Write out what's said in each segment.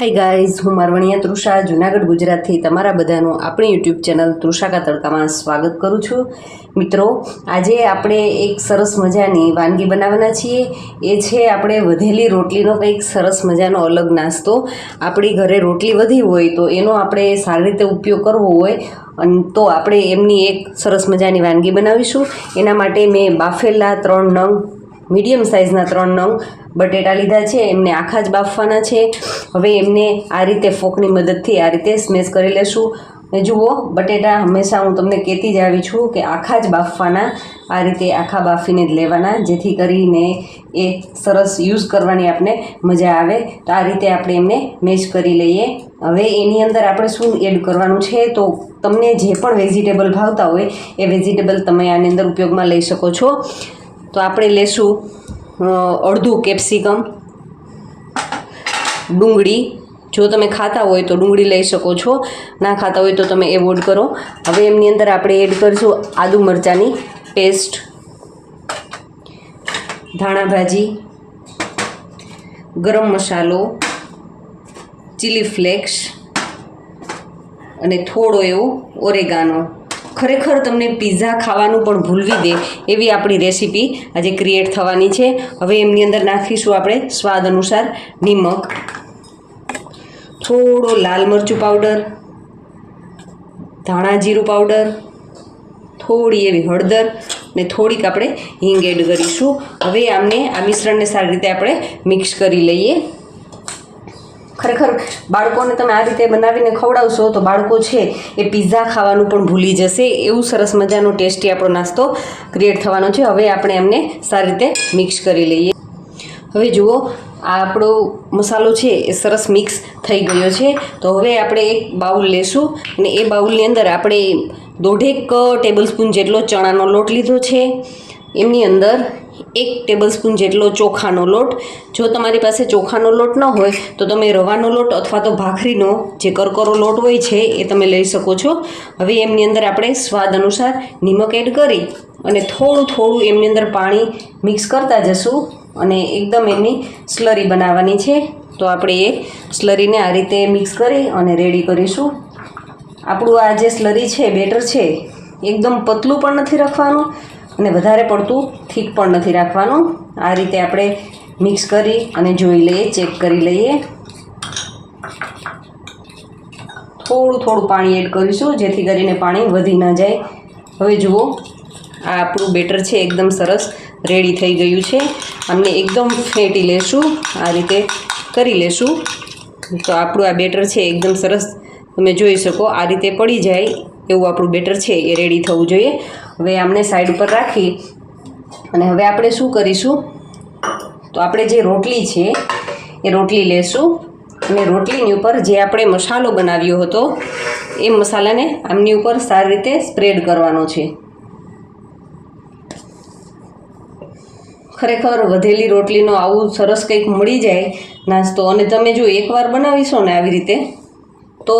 Hi guys હું મારવણિયા તૃષા, જુનાગઢ, ગુજરાતથી તમારા બધાનું આપણી યુટ્યુબ ચેનલ તૃષાકા તડકામાં સ્વાગત કરું છું. મિત્રો, આજે આપણે એક સરસ મજાની વાનગી બનાવવાના છીએ. એ છે આપણે વધેલી રોટલીનો કંઈક સરસ મજાનો અલગ નાસ્તો. આપણી ઘરે રોટલી વધી હોય તો એનો આપણે સારી રીતે ઉપયોગ કરવો હોય. અને તો આપણે એમની એક સરસ મજાની વાનગી બનાવીશું. એના માટે મેં બાફેલા ત્રણ નંગ મીડિયમ સાઇઝના ત્રણ નંગ બટેટા લીધા છે, એમને આખા જ બાફવાના છે. હવે એમને આ રીતે ફોકની મદદથી આ રીતે સ્મેશ કરી લેશું. જુઓ, બટેટા હંમેશા હું તમને કહેતી જ આવી છું કે આખા જ બાફવાના, આ રીતે આખા બાફીને જ લેવાના, જેથી કરીને એ સરસ યુઝ કરવાની આપણે મજા આવે. તો આ રીતે આપણે એમને મેશ કરી લઈએ. હવે એની અંદર આપણે શું એડ કરવાનું છે, તો તમને જે પણ વેજીટેબલ ભાવતા હોય, એ વેજીટેબલ તમે આની અંદર ઉપયોગમાં લઈ શકો છો. તો આપણે લેશું અડધું કેપ્સિકમ, ડુંગળી. જો તમે ખાતા હોય તો ડુંગળી લઈ શકો છો, ના ખાતા હોય તો તમે એવોર્ડ કરો. હવે એમની અંદર આપણે એડ કરીશું આદુ મરચાંની પેસ્ટ, ધાણા ભાજી, ગરમ મસાલો, ચીલી ફ્લેક્સ અને થોડો એવો ઓરેગાનો. ખરેખર તમને પીઝા ખાવાનું પણ ભૂલવી દે એવી આપણી રેસીપી આજે ક્રિએટ થવાની છે. હવે એમની અંદર નાખીશું આપણે સ્વાદ અનુસાર નિમક, થોડો લાલ મરચું પાવડર ધાણા જીરું પાવડર થોડી એવી હળદર ને થોડીક આપણે હિંગ એડ કરીશું. હવે આમને આ મિશ્રણને સારી રીતે આપણે મિક્સ કરી લઈએ. ખરેખર બાળકોને તમે આ રીતે બનાવીને ખવડાવશો તો બાળકો છે એ પીઝા ખાવાનું પણ ભૂલી જશે. એવું સરસ મજાનો ટેસ્ટી આપણો નાસ્તો ક્રિએટ થવાનો છે. હવે આપણે એમને સારી રીતે મિક્સ કરી લઈએ. હવે જુઓ, આ આપણો મસાલો છે એ સરસ મિક્સ થઈ ગયો છે. તો હવે આપણે એક બાઉલ લેશું અને એ બાઉલની અંદર આપણે દોઢેક ટેબલ સ્પૂન જેટલો ચણાનો લોટ લીધો છે. એમની અંદર એક ટેબલ સ્પૂન જેટલો ચોખાનો લોટ. જો તમારી પાસે ચોખાનો લોટ ન હોય, તો તમે રવાનો લોટ અથવા તો ભાખરીનો જે કરકરો લોટ હોય છે, એ તમે લઈ શકો છો. હવે એમની અંદર આપણે સ્વાદ અનુસાર નિમક એડ કરી અને થોડું થોડું એમની અંદર પાણી મિક્સ કરતા જશું અને એકદમ એમની સ્લરી બનાવવાની છે. તો આપણે એ સ્લરીને આ રીતે મિક્સ કરી અને રેડી કરીશું. આપણું આ જે સ્લરી છે બેટર છે, એકદમ પતલું પણ નથી રાખવાનું. અને વધારે પડતું થીક પણ નથી રાખવાનું. આ રીતે આપણે મિક્સ કરી અને જોઈ લઈએ, ચેક કરી લઈએ. થોડું થોડું પાણી એડ કરીશું, જેથી કરીને પાણી વધી ના જાય. હવે જુઓ, આ આપણું બેટર છે, એકદમ સરસ રેડી થઈ ગયું છે. અમને એકદમ ફેટી લેશું, આ રીતે કરી લેશું. તો આપણું આ બેટર છે, એકદમ સરસ. તમે જોઈ શકો, આ રીતે પડી જાય એવું આપણું બેટર છે, એ રેડી થવું જોઈએ. હવે આમને સાઈડ ઉપર રાખી અને હવે આપણે શું કરીશું? તો આપણે જે રોટલી છે, એ રોટલી લેશું. અને રોટલીની ઉપર જે આપણે મસાલો બનાવ્યો હતો, એ મસાલાને આમની ઉપર સારી રીતે સ્પ્રેડ કરવાનો છે. ખરેખર વધેલી રોટલીનો આવું સરસ કંઈક મળી જાય નાસ્તો. અને તમે જો એકવાર બનાવીશો ને આવી રીતે, તો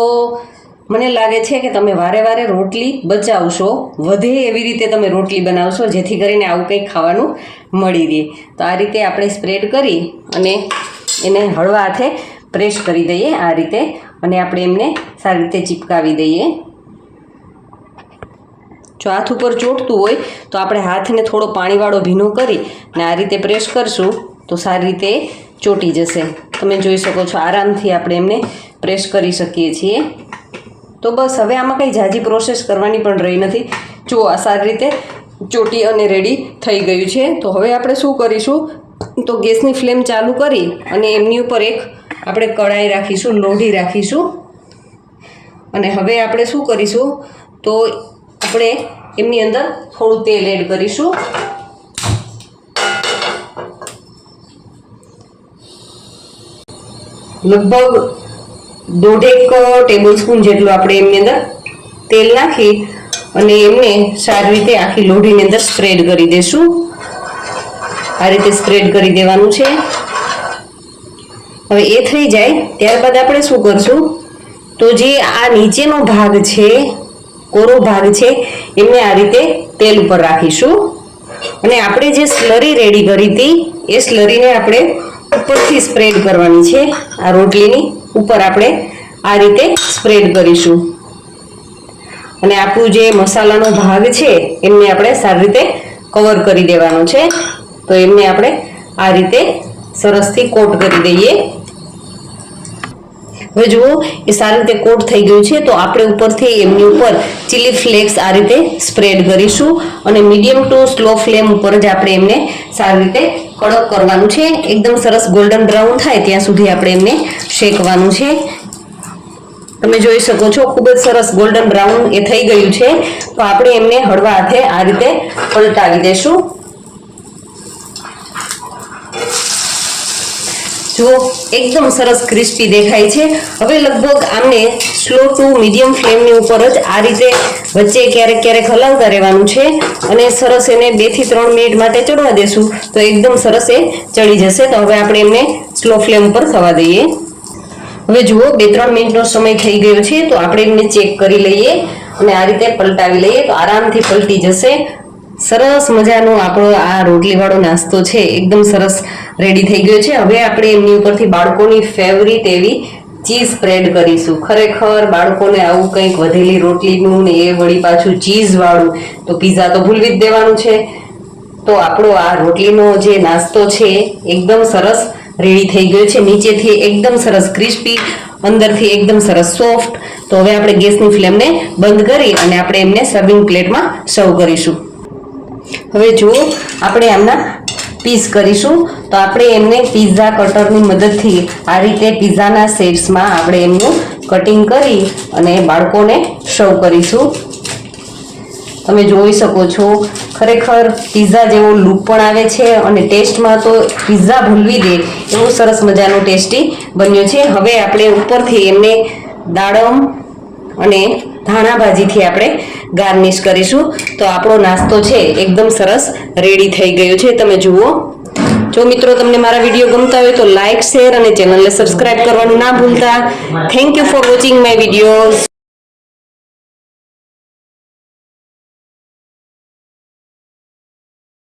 મને લાગે છે કે તમે વારે વારે રોટલી બચાવશો, વધે એવી રીતે તમે રોટલી બનાવશો, જેથી કરીને આવું કંઈક ખાવાનું મળી રહે. તો આ રીતે આપણે સ્પ્રેડ કરી અને એને હળવા હાથે પ્રેસ કરી દઈએ આ રીતે અને આપણે એમને સારી રીતે ચીપકાવી દઈએ. જો હાથ ઉપર ચોટતું હોય, તો આપણે હાથને થોડો પાણીવાળો ભીનો કરી અને આ રીતે પ્રેસ કરશું, તો સારી રીતે ચોટી જશે. તમે જોઈ શકો છો, આરામથી આપણે એમને પ્રેસ કરી શકીએ છીએ. તો બસ હવે આમાં કંઈ જાજી પ્રોસેસ કરવાની પણ રહી નથી. જુઓ આ સારી રીતે ચોટી અને રેડી થઈ ગયું છે, તો હવે આપણે શું કરીશું? તો ગેસની ફ્લેમ ચાલુ કરી અને એમની ઉપર એક આપણે કડાઈ રાખીશું, લોઢી રાખીશું. અને હવે આપણે શું કરીશું? તો આપણે એમની અંદર થોડું તેલ એડ કરીશું. લગભગ દોઢેક ટેબલ સ્પૂન જેટલું આપણે એમની અંદર તેલ નાખી અને એમને સારી રીતે આખી લોઢીની અંદર સ્પ્રેડ કરી દેશું. આ રીતે સ્પ્રેડ કરી દેવાનું છે. હવે એ થઈ જાય, ત્યારબાદ આપણે શું કરશું? તો જે આ નીચેનો ભાગ છે, કોરો ભાગ છે, એમને આ રીતે તેલ ઉપર રાખીશું. અને આપણે જે સ્લરી રેડી કરી હતી, એ સ્લરીને આપણે ઉપરથી સ્પ્રેડ કરવાની છે આ રોટલીની. ઉપર આપણે આ રીતે સ્પ્રેડ કરીશું. અને આપણું જે મસાલાનો ભાગ છે, એમને આપણે સારી રીતે કવર કરી દેવાનો છે. તો એમને આપણે આ રીતે સરસથી કોટ કરી દઈએ. હવે જુઓ, એ સારી રીતે કોટ થઈ ગયું છે, તો આપણે ઉપરથી એમની ઉપર ચીલી ફ્લેક્સ આ રીતે સ્પ્રેડ કરીશું. અને મીડિયમ ટુ સ્લો ફ્લેમ ઉપર જ આપણે એમને સારી રીતે કડક કરવાનું છે. એકદમ સરસ ગોલ્ડન બ્રાઉન થાય ત્યાં સુધી આપણે એમને શેકવાનું છે. તમે જોઈ શકો છો, ખૂબ જ સરસ ગોલ્ડન બ્રાઉન એ થઈ ગયું છે. તો આપણે એમને હળવા હાથે આ રીતે પલટાવી દેશું. જુઓ એકદમ સરસ ક્રિસ્પી દેખાય છે. હવે લગભગ આમને સ્લો ટુ મીડિયમ ફ્લેમની ઉપર જ આ રીતે વચ્ચે ક્યારેક ક્યારેક હલાવતા રહેવાનું છે અને સરસ એને બેથી ત્રણ મિનિટ માટે ચડવા દેશું. તો એકદમ સરસ એ ચડી જશે. તો હવે આપણે એમને સ્લો ફ્લેમ ઉપર થવા દઈએ. હવે જુઓ, બે ત્રણ મિનિટનો સમય થઈ ગયો છે. તો આપણે એમને ચેક કરી લઈએ અને આ રીતે પલટાવી લઈએ. તો આરામથી પલટી જશે. સરસ મજાનો આપણો આ રોટલીવાળો નાસ્તો છે. એકદમ સરસ રેડી થઈ ગયો છે. હવે આપણે એમની ઉપરથી બાળકોની ફેવરિટ એવી ચીઝ સ્પ્રેડ કરીશું. ખરેખર બાળકોને આવું કંઈક વધેલી રોટલીનું ને એ વળી પાછું ચીઝવાળું તો પીઝા તો ભૂલવી જ દેવાનું છે. તો આપણો આ રોટલીનો જે નાસ્તો છે, એકદમ સરસ રેડી થઈ ગયો છે. નીચેથી એકદમ સરસ ક્રિસ્પી અંદરથી એકદમ સરસ સોફ્ટ તો હવે આપણે ગેસની ફ્લેમને બંધ કરી અને આપણે એમને સર્વિંગ પ્લેટમાં સર્વ કરીશું. હવે જુઓ, આપણે એમના પીસ કરીશું. તો આપણે એમને પિઝા કટરની મદદથી આ રીતે પિઝાના શેપ્સમાં આપણે એમનું કટિંગ કરી અને બાળકોને સર્વ કરીશું. તમે જોઈ શકો છો, ખરેખર પીઝા જેવો લૂક પણ આવે છે અને ટેસ્ટમાં તો પીઝા ભૂલવી દે, એવો સરસ મજાનો ટેસ્ટી બન્યો છે. હવે આપણે ઉપરથી એમને દાડમ અને ધાણા ભાજીથી આપણે ગાર્નિશ કરીશું. તો આપણો નાસ્તો છે એકદમ સરસ રેડી થઈ ગયો છે. તમે જુઓ. જો મિત્રો તમને મારા વીડિયો ગમતા હોય તો લાઇક શેર અને ચેનલને સબસ્ક્રાઇબ કરવાનું ના ભૂલતા. Thank you for watching my videos